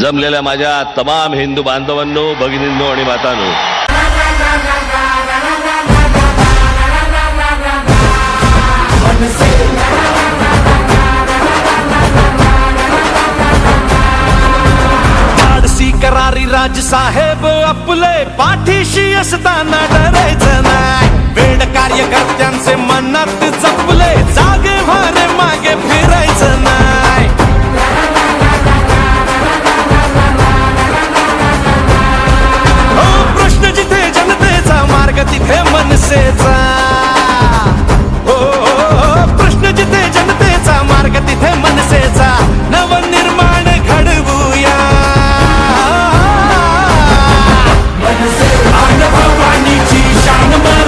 जमलेल्या माझ्या तमाम हिंदू बांधवांनो भगिनींनो आणि मातांनो. धाडसी करारी राजसाहेब आपले पाठीशी असताना डरायचं. 你的狂欢，你吉祥的梦。